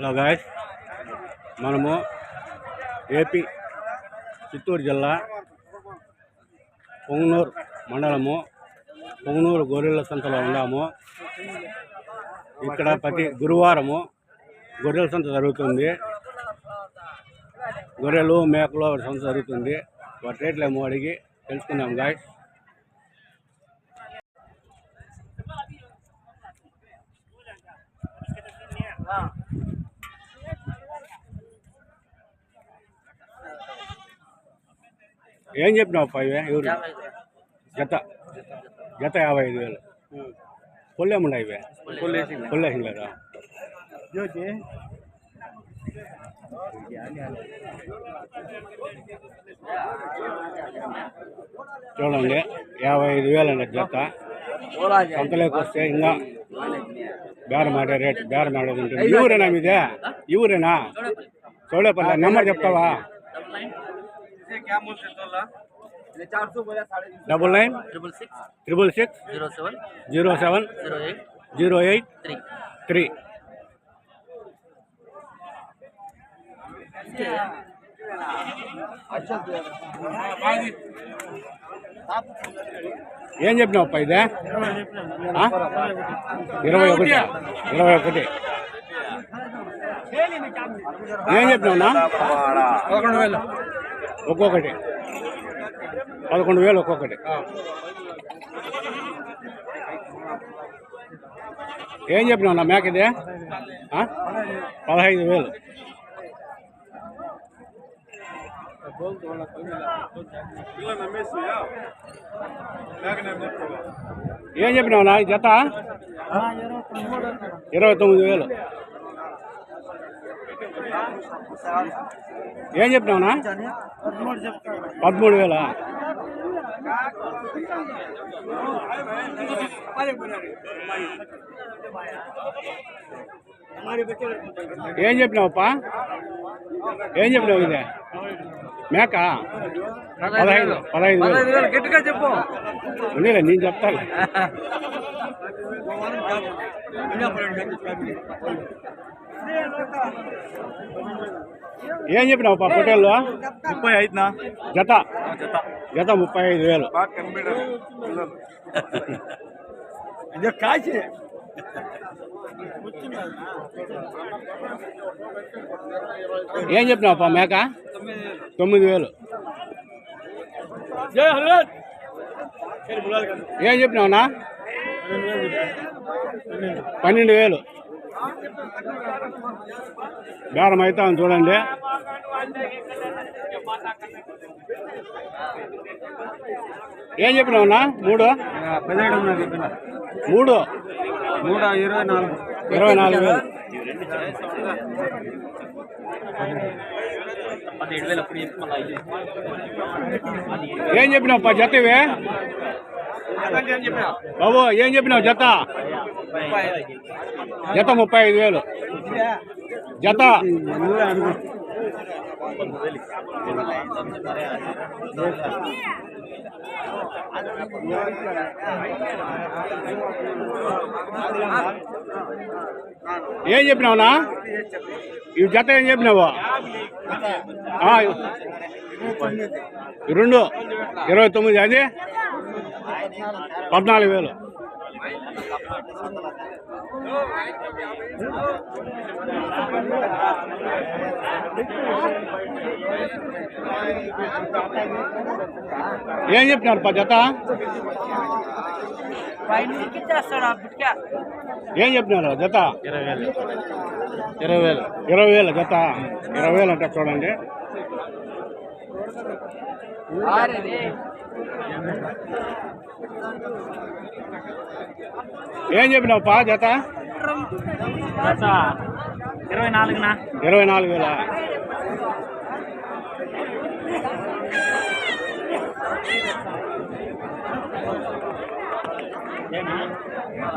Hello guys. మనము AP Chittoor జిల్లా పొంగనూరు మండలము పొంగనూరు గొర్రెల సంతలో ఉన్నాము. ఇక్కడ ప్రతి గురువారము గొర్రెల సంత జరుగుతుంది. గొర్రెలు మేకలు సంత జరుగుతుంది. వాటి రేట్లు ఏమో అడిగి తెలుసుకుందాం గాయస్. ఏం చెప్పినావు పై ఎవరు? జత. జత యాభై ఐదు వేలు. పొల్లేముండా ఇవే? పొల్లేసింగ్ లేదా చూడండి యాభై ఐదు వేలు అండి జత. సంతలోకి వస్తే ఇంకా బేరం ఆడే రేట్ బేరం ఆడేది ఉంటుంది. ఈ ఊరేనా మీదే? ఈ ఊరేనా? చూడపల్లి నెంబర్ చెప్తావా? Double nine triple six triple six zero seven zero seven zero eight zero eight three three ఏం చెప్పినావు అప్ప ఇదే ఆ? ఇరవై ఒకటి ఇరవై ఒకటి ఏం చెప్పినావునా పదకొండు వేలు ఒక్కొక్కటి. పదకొండు వేలు ఒక్కొక్కటి. ఏం చెప్పినావు నా మేక ఇది ఆ? పదహైదు వేలు. ఏం చెప్పినావు నా జత? ఇరవై తొమ్మిది వేలు. ఏం చెప్పినావునా? పదమూడు వేలా. ఏం చెప్పినావప్పా ఏం చెప్పినావు ఇదే? మేక? పదహైదు. పదహైదు వేలు. గట్టిగా చెప్పు. ఉండేలే నేను చెప్తాను ఏం చెప్పినావు పా పొట్టేళ్ళు ముప్పై ఐదునా? జత. జత. జత ముప్పై ఐదు వేలు. కాచి ఏం చెప్పినావు పా మేక? తొమ్మిది వేలు. ఏం చెప్పినావునా పన్నెండు వేలు. బేరం అవుతాం చూడండి. ఏం చెప్పినావునా మూడు? మూడు? నూట ఇరవై నాలుగు ఇరవై నాలుగు వేలు. ఏం చెప్పినావు పా జత ఇవే? బాబు ఏం చెప్పినావు జత? జత ముప్పై ఐదు వేలు. జత. ఏం చెప్పినావునా? ఈ జత ఏం చెప్పినావు? రెండు. ఇరవై తొమ్మిది అది? పద్నాలుగు వేలు. ఏం చెప్పినారు పా జత? ఏం చెప్పినారు జత? ఇరవై వేలు. ఇరవై వేలు. ఇరవై వేలు జత. ఇరవై వేలు అంటే చూడండి ఏం చెప్పినావు పా జత? ఇరవై నాలుగునా? ఇరవై నాలుగు వేల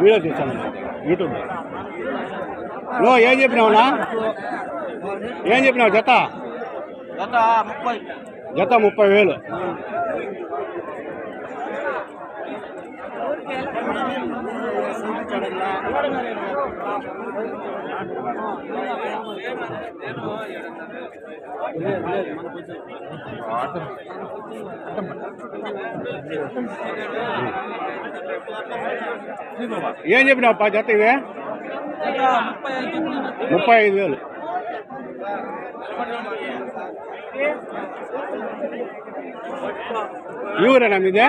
వీడియో తీసాను యూట్యూబ్లో ఏం చెప్పినావునా? ఏం చెప్పినావు జత? జత ముప్పై. జత ముప్పై వేలు. ఏం చెప్పినావు పా జత ఇవే ముప్పై ఐదు వేలు ఈ ఊరేనా మీదే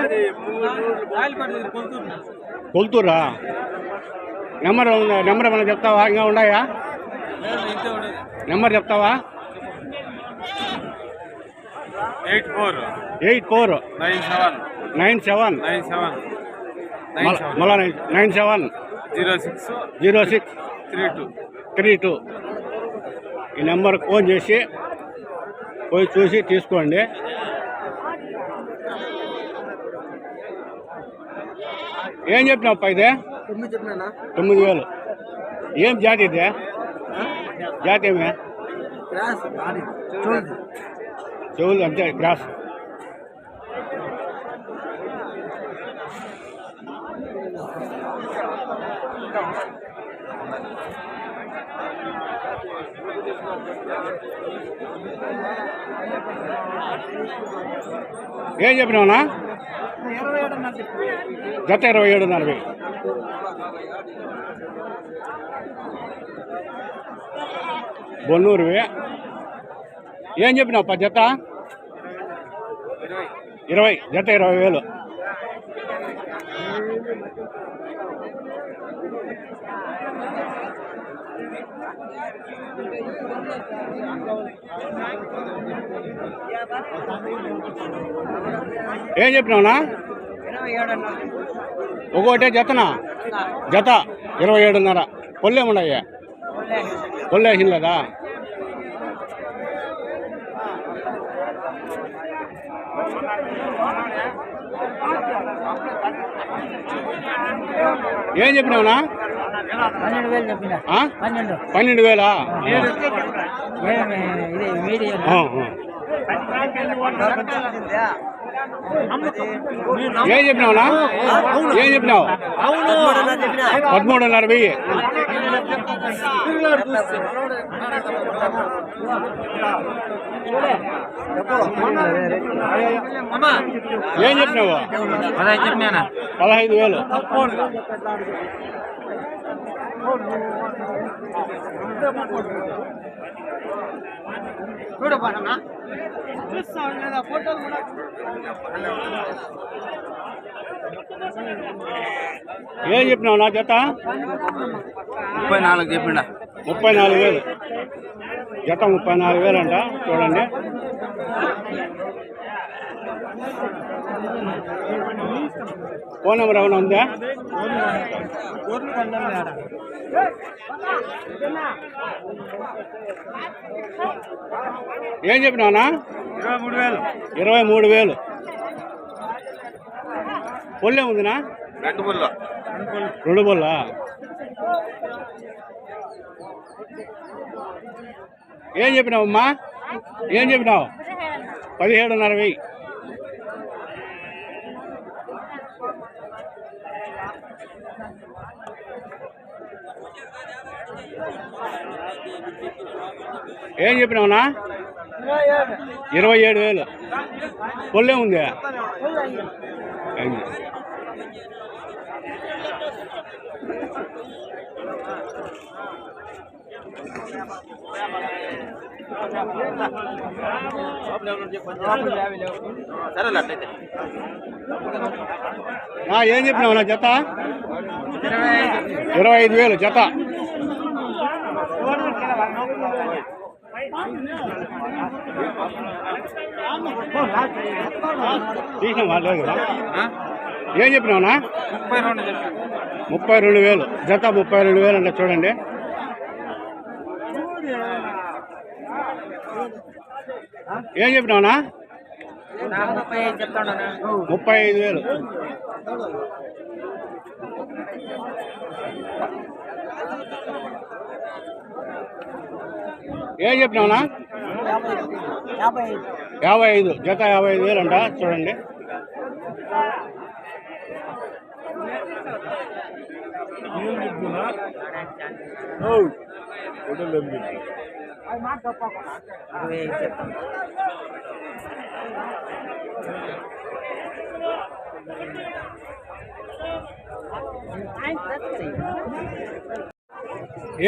కొలుతూరా నెంబర్? నెంబర్ ఏమైనా చెప్తావా? ఇంకా ఉన్నాయా? నెంబర్ చెప్తావా? Eight four. Eight four. Nine seven. Nine seven. Nine seven. Nine seven. మళ్ళా nine seven. Zero six. Zero six. Three two. Three two. ఈ నెంబర్ ఫోన్ చేసి పోయి చూసి తీసుకోండి. ఏం చెప్పినావు ఇదే? తొమ్మిది చెప్పినా తొమ్మిది వేలు ఏం జాతి ఇదే జాతి ఏమే చెవులు అంతే క్రాస్ ఏం చెప్పినావునా జత ఇరవై ఏడు నలభై. బొన్నూరువి. ఏం చెప్పినావు పా జత? ఇరవై. జత ఇరవై వేలు. ఏం చెప్పినావునా? ఒకటే జతనా? జత ఇరవై ఏడున్నర. పొల్లేమున్నాయా పొల్లేసిన లేదా ఏం చెప్పినావునా? పన్నెండు వేలు చెప్పిన. ఆ? పన్నెండు. పన్నెండు వేలా? మీడియం. ఏం చెప్పినావునా? ఏం చెప్పినావు? పదమూడున్నర వెయ్యి. ఏం చెప్పినావు? పదహైదు వేలు. చూడపాడమ్మా అదే చెప్పినా పదహైదు వేలు ఏం చెప్పినావు నా జత? ముప్పై నాలుగు చెప్పిండ ముప్పై నాలుగు వేలు. జత ముప్పై నాలుగు వేలు అంట చూడండి. ఫోన్ నెంబర్ ఏమైనా ఉందా? ఏం చెప్పినావునా ఇరవై మూడు వేలు ఇరవై మూడు వేలు. పొల్లే ఉందినా? రెండు ముళ్ళు రెండు బొల్లా ఏం చెప్పినావమ్మా ఏం చెప్పినావు? పదిహేడున్నర వెయ్యి. ఏం చెప్పినావునా? ఇరవై ఏడు వేలు. పొల్లే ఉంది? ఏం చెప్పినావు నా జత? ఇరవై ఐదు వేలు జత. ఏం చెప్పినావునా? ముప్పై రెండు ముప్పై రెండు వేలు. జత ముప్పై రెండు వేలు అంటే చూడండి. ఏం చెప్పినావునా? ముప్పై ఐదు వేలు. ఏం చెప్పినావునా? యాభై ఐదు. జత యాభై ఐదు వేలు అంట చూడండి.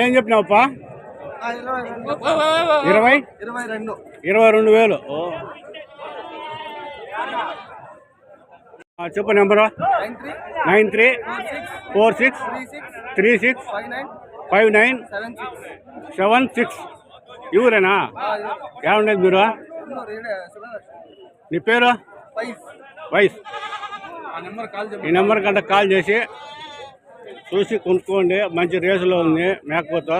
ఏం చెప్పినావుపా? ఇరవై? ఇరవై రెండు. ఇరవై రెండు వేలు. చెప్పు number. Nine three. Four six. Three six. Five nine. Seven six. ఇవురేనా ఏముండేది మీరు? నీ పేరు? వైస్. ఈ నెంబర్ కంటే కాల్ చేసి చూసి కొనుక్కోండి. మంచి రేసులో ఉంది. మేకపోతే.